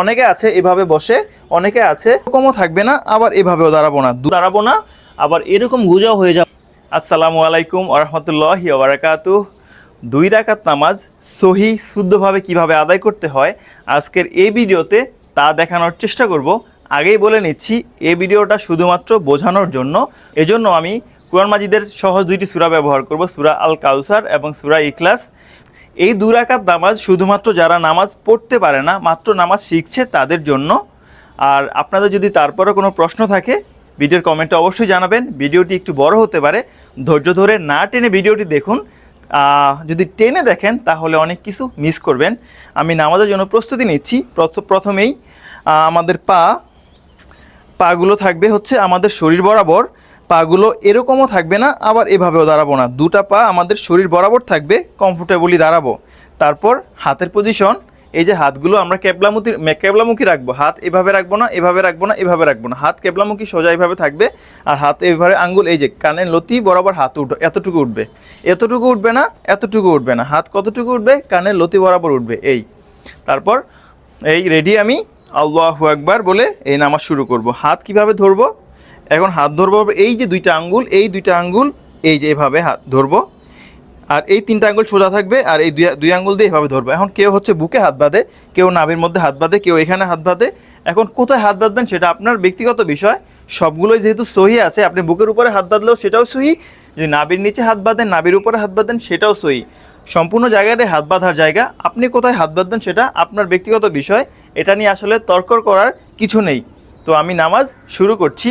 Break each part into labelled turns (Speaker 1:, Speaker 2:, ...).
Speaker 1: অনেকে আছে এভাবে বসে, অনেকে আছে এরকমও থাকবে না, আবার এভাবেও দাঁড়াবো না। দাঁড়াবো না, আবার এরকম গুজাও হয়ে যাবে। আসসালামু আলাইকুম আরহামতুল্লাহ বারাকাতু দুই রাকাত নামাজ সহি, শুদ্ধভাবে কীভাবে আদায় করতে হয়, আজকের এই ভিডিওতে তা দেখানোর চেষ্টা করব। আগেই বলে নিচ্ছি, এই ভিডিওটা শুধুমাত্র বোঝানোর জন্য। এজন্য আমি কোরআন মাজিদের সহজ দুইটি সুরা ব্যবহার করব, সুরা আল কাউসার এবং সুরা ইখলাস। এই দু রাকাত নামাজ শুধুমাত্র যারা নামাজ পড়তে পারে না, মাত্র নামাজ শিখছে তাদের জন্য। আর আপনাদের যদি তারপরে কোনো প্রশ্ন থাকে, ভিডিওর কমেন্টে অবশ্যই জানাবেন। ভিডিওটি একটু বড় হতে পারে। ধৈর্য ধরে না টেনে ভিডিওটি দেখুন। যদি টেনে দেখেন, তাহলে অনেক কিছু মিস করবেন। আমি নামাজের জন্য প্রস্তুতি নিচ্ছি। প্রথ- প্রথমেই আমাদের পা, পাগুলো থাকবে হচ্ছে আমাদের শরীর বরাবর। পাগুলো এরকমও থাকবে না, আবার এভাবেও দাঁড়াবো না। দুটা পা আমাদের শরীর বরাবর থাকবে কমফোর্টেবলি দাঁড়াবো। তারপর হাতের পজিশন এই যে হাতগুলো আমরা কেবলামুখী কেবলামুখী রাখব। হাত এভাবে রাখব না, এভাবে রাখব না, এভাবে রাখব না। হাত কেবলামুখী সোজা এইভাবে থাকবে, আর হাত এভাবে আঙ্গুল, এই যে কানের লতি বরাবর হাত উঠবে এতটুকু উঠবে। এতটুকু উঠবে না, এতটুকু উঠবে না। হাত কতটুকু উঠবে? কানের লতি বরাবর উঠবে, এই। তারপর এই রেডি আমি, আল্লাহু আকবার বলে এই নামাজ শুরু করব। হাত কীভাবে ধরবো? এখন হাত ধরবো এই যে দুইটা আঙ্গুল, এই দুইটা আঙ্গুল, এই যে এভাবে হাত ধরবো। আর এই তিনটা আঙ্গুল সোজা থাকবে, আর এই দুই দুই আঙ্গুল দিয়ে এভাবে ধরবো। এখন কেউ হচ্ছে বুকে হাত বাঁধে, কেউ নাভির মধ্যে হাত বাঁধে, কেউ এখানে হাত বাঁধে। এখন কোথায় হাত বাঁধবেন সেটা আপনার ব্যক্তিগত বিষয়। সবগুলোই যেহেতু সহি আছে, আপনি বুকের উপরে হাত বাঁধলেও সেটাও সহি। যদি নাভির নিচে হাত বাঁধেন, নাভির উপরে হাত বাঁধেন, সেটাও সহি। সম্পূর্ণ জায়গাটাই হাত বাঁধার জায়গা। আপনি কোথায় হাত বাঁধবেন সেটা আপনার ব্যক্তিগত বিষয়। এটা নিয়ে আসলে তর্ক করার কিছু নেই। তো আমি নামাজ শুরু করছি।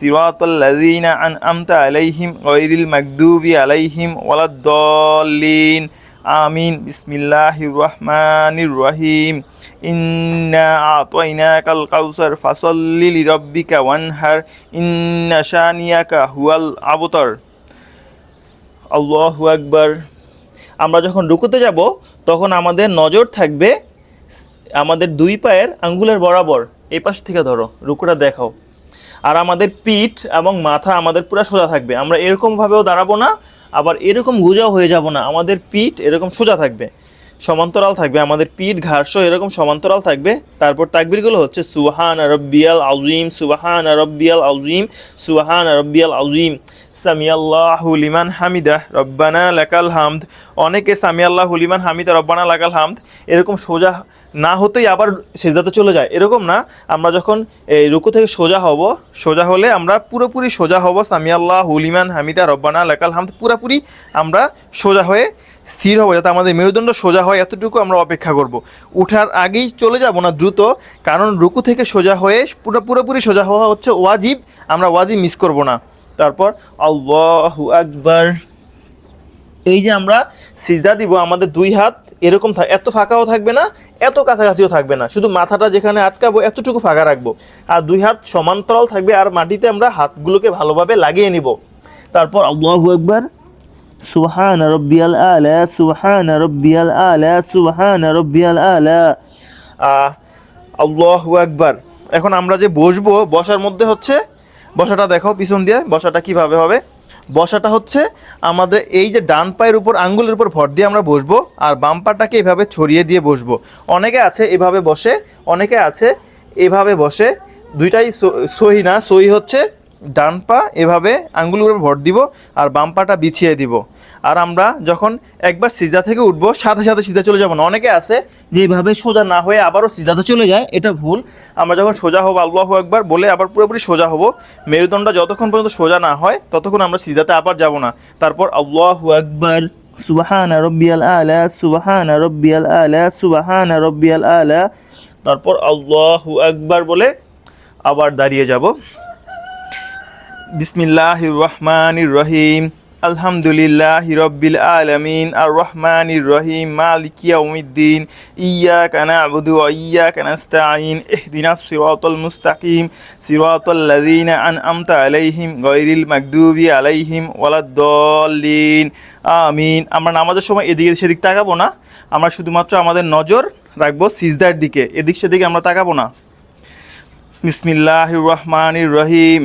Speaker 1: সিরাতাল লাযিনা আন'আমতা আলাইহিম গায়রিল মাগদুবি আলাইহিম ওয়ালাদ-দাল্লিন। আমিন। বিসমিল্লাহির রহমানির রহিম। ইন্না আতাইনাকাল কাউসার ফাসাল্লি লিরাব্বিকা ওয়ানহার। ইন্না হুয়াল আবতার। আল্লাহু আকবার। আমরা যখন রুকুতে যাব, তখন আমাদের নজর থাকবে আমাদের দুই পায়ের আঙ্গুলের বরাবর। এই পাশ থেকে ধরো, রুকুটা দেখাও। আর আমাদের পিঠ এবং মাথা আমাদের পুরো সোজা থাকবে। আমরা এরকমভাবেও দাঁড়াবো না, আবার এরকম গুজাও হয়ে যাব না। আমাদের পিঠ এরকম সোজা থাকবে। সমান্তরাল থাকবে, আমাদের পিঠ, ঘাড়সহ এরকম সমান্তরাল থাকবে। তারপর তাকবিরগুলো হচ্ছে সুহান আরব্বিয়াল আউজিম সুবাহান আরব্বিয়াল আউজিম সুহান রব্বিয়াল আউজিম সামিয়াল্লাহু লিমান হামিদা রব্বানা লাকাল হামদ। অনেকে সামিয়াল্লাহু লিমান হামিদা রব্বানা লাকাল হামদ। এরকম সোজা না হতেই আবার সেজদাতে চলে যায়। এরকম না, আমরা যখন এই রুকু থেকে সোজা হব, সোজা হলে আমরা পুরোপুরি সোজা হব সামিয়াল্লাহ হুলিমান হামিদা রব্বানা লাকাল হামদ। পুরোপুরি আমরা সোজা হয়ে স্থির হব, যাতে আমাদের মেরুদণ্ড সোজা হয় এতটুকু আমরা অপেক্ষা করব। উঠার আগেই চলে যাব না দ্রুত, কারণ রুকু থেকে সোজা হয়ে পুরো পুরোপুরি সোজা হওয়া হচ্ছে ওয়াজিব, আমরা ওয়াজিব মিস করব না। তারপর, আল্লাহু আকবার। এই যে আমরা সিজদা দিব, আমাদের দুই হাত এরকম এত ফাঁকাও থাকবে না, এত কাছাকাছিও থাকবে না। শুধু মাথাটা যেখানে আটকাবো, এতটুকু ফাঁকা রাখব। আর দুই হাত সমান্তরাল থাকবে, আর মাটিতে আমরা হাতগুলোকে ভালোভাবে লাগিয়ে নিব। তারপর, আল্লাহু একবার সুবহান রব্বিয়াল আলা, সুবহান রব্বিয়াল আলা, সুবহান রব্বিয়াল আলা। আল্লাহু একবার এখন আমরা যে বসবো, বসার মধ্যে হচ্ছে, বসাটা দেখো পিছন দিয়ে, বসাটা কীভাবে হবে? বসাটা হচ্ছে আমাদের এই যে ডান পায়ের উপর, আঙ্গুলের উপর ভর দিয়ে আমরা বসবো, আর বাম পাটাকে এভাবে ছড়িয়ে দিয়ে বসবো। অনেকে আছে এভাবে বসে, অনেকে আছে এভাবে বসে। দুইটাই সহি না, সহি হচ্ছে ডান পা এভাবে আঙ্গুলের উপর ভর দিব আর বাম পাটা বিছিয়ে দিব। আর আমরা যখন একবার সিজা থেকে উঠবো, সাথে সাথে সিধা চলে যাব না। অনেকে আছে যে এইভাবে সোজা না হয়ে আবারও সিধাতে চলে যায়, এটা ভুল। আমরা যখন সোজা হব, আল্লাহু একবার বলে আবার পুরোপুরি সোজা হব। মেরুদণ্ডটা যতক্ষণ পর্যন্ত সোজা না হয়, ততক্ষণ আমরা সিজাতে আবার যাব না। তারপর আল্লাহু একবার সুবাহান রব্বিয়াল আলা, সুবাহান রব্বিয়াল আলা, সুবাহান রব্বিয়াল আলা। তারপর আল্লাহু একবার বলে আবার দাঁড়িয়ে যাব। বিসমিল্লাহির রহমানির রহিম আলহামদুলিল্লাহ রব্বিল আলামিন আর রহমানির রহিম মালিক ইয়াউমিদ্দিন ইয়াকা না'বুদু ওয়া ইয়াকা নাস্তাঈন ইহদিনাস সিরাতাল মুস্তাকিম সিরাতাল লাযীনা আন'আমতা আলাইহিম গায়রিল মাগদুবি আলাইহিম ওয়ালাদ-দাল্লিন আমিন আমরা নামাজের সময় এদিকে সেদিক তাকাবো না। আমরা শুধুমাত্র আমাদের নজর রাখব সিজদার দিকে। এদিক সেদিকে আমরা তাকাবো না। বিসমিল্লাহির রহমানির রহিম।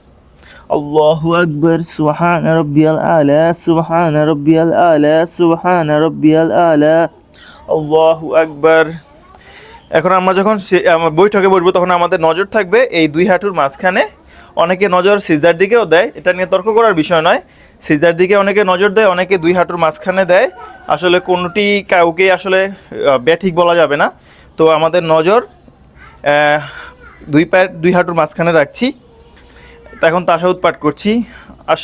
Speaker 1: আল্লাহু আকবর সুবহান রব্বিয়াল আলা সুবহান রব্বিয়াল আলা সুবহান রব্বিয়াল আলা আল্লাহু আকবর এখন আমরা যখন বৈঠকে বসবো, তখন আমাদের নজর থাকবে এই দুই হাঁটুর মাঝখানে। অনেকে নজর সিজদার দিকেও দেয়, এটা নিয়ে তর্ক করার বিষয় নয়। সিজদার দিকে অনেকে নজর দেয়, অনেকে দুই হাঁটুর মাঝখানে দেয়। আসলে কোনটি কাউকে আসলে ব্যাঠিক বলা যাবে না। তো আমাদের নজর দুই পায়ের, দুই হাঁটুর মাঝখানে রাখছি। তা এখন তাশাহুদ পাঠ করছি। আশ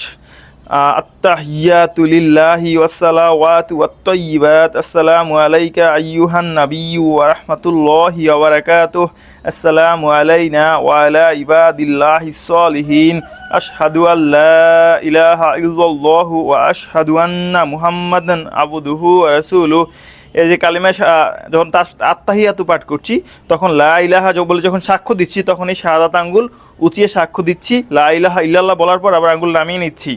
Speaker 1: আত্তাহিয়াতু লিল্লাহি ওয়াসসালাওয়াতু ওয়াত-তাইয়্যিবাত আসসালামু আলাইকা আইয়ুহান নাবিয়্যু ওয়া রাহমাতুল্লাহি ওয়া বারাকাতুহু। আসসালামু আলাইনা ওয়া আলা ইবাদিল্লাহিস সলিহিন আশহাদু আল্লা ইলাহা ইল্লাল্লাহু ওয়া আশহাদু আন্না মুহাম্মাদান আবদুহু ওয়া রাসূলুহু। এই যে কালিমা যখন তার আত্মাহিয়াতু পাঠ করছি, তখন লা ইলাহা বলে যখন সাক্ষ্য দিচ্ছি, তখন এই শাহাদাত আঙ্গুল উঁচিয়ে সাক্ষ্য দিচ্ছি, লা ইলাহা ইল্লাল্লাহ বলার পর আবার আঙ্গুল নামিয়ে নিচ্ছি।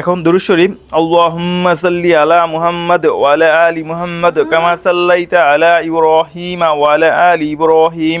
Speaker 1: এখন দুরুদ শরীফ, আল্লাহুম্মা সাল্লি আলা মুহাম্মাদ ওয়া আলা মুহাম্মাদ কামা সাল্লাইতা আলা ইব্রাহিম ওয়া আলা আলি ইব্রাহিম।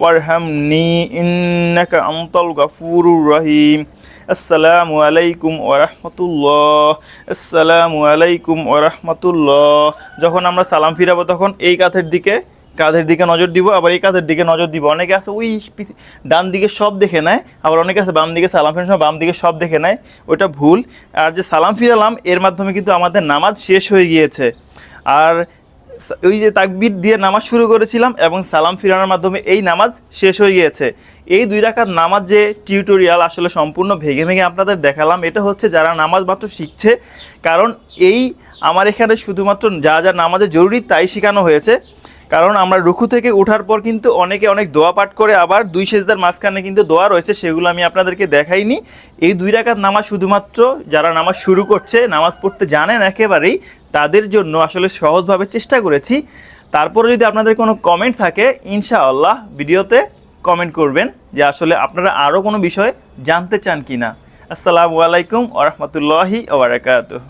Speaker 1: ওয়ারহামনি, ইন্নাকা আনতাল গাফুরুর রহিম। আসসালামু আলাইকুম ওরহমতুল্লাহ আসসালামু আলাইকুম ওরহমতুল্লাহ যখন আমরা সালাম ফিরাবো, তখন এই কাঁধের দিকে কাঁধের দিকে নজর দিব, আবার এই কাঁধের দিকে নজর দিব। অনেকে আছে ওই ডান দিকে সব দেখে নেয়, আবার অনেকে আছে, বাম দিকে সালাম ফেরার সময় বাম দিকে সব দেখে নেয়, ওটা ভুল। আর যে সালাম ফিরালাম, এর মাধ্যমে কিন্তু আমাদের নামাজ শেষ হয়ে গিয়েছে। আর ওই যে তাকবির দিয়ে নামাজ শুরু করেছিলাম এবং সালাম ফিরানোর মাধ্যমে এই নামাজ শেষ হয়ে গিয়েছে। এই দুই রাকাত নামাজ যে টিউটোরিয়াল আসলে সম্পূর্ণ ভেঙে ভেঙে আপনাদের দেখালাম, এটা হচ্ছে যারা নামাজ মাত্র শিখছে, কারণ এই আমার এখানে শুধুমাত্র যা যা নামাজে জরুরি তাই শেখানো হয়েছে। কারণ আমরা রুখু থেকে ওঠার পর কিন্তু অনেকে অনেক দোয়া পাঠ করে, আবার দুই সেজদার মাঝখানে কিন্তু দোয়া রয়েছে, সেগুলো আমি আপনাদেরকে দেখাইনি। এই দুই রাকাত নামাজ শুধুমাত্র যারা নামাজ শুরু করছে, নামাজ পড়তে জানেন একেবারেই তাদের জন্য আসলে সহজভাবে চেষ্টা করেছি। তারপরে যদি আপনাদের কোনো কমেন্ট থাকে, ইনশাআল্লাহ ভিডিওতে কমেন্ট করবেন যে আসলে আপনারা আরও কোনো বিষয় জানতে চান কি না আসসালামু আলাইকুম ওরহমতুল্লাহি ওবরাকাতুহ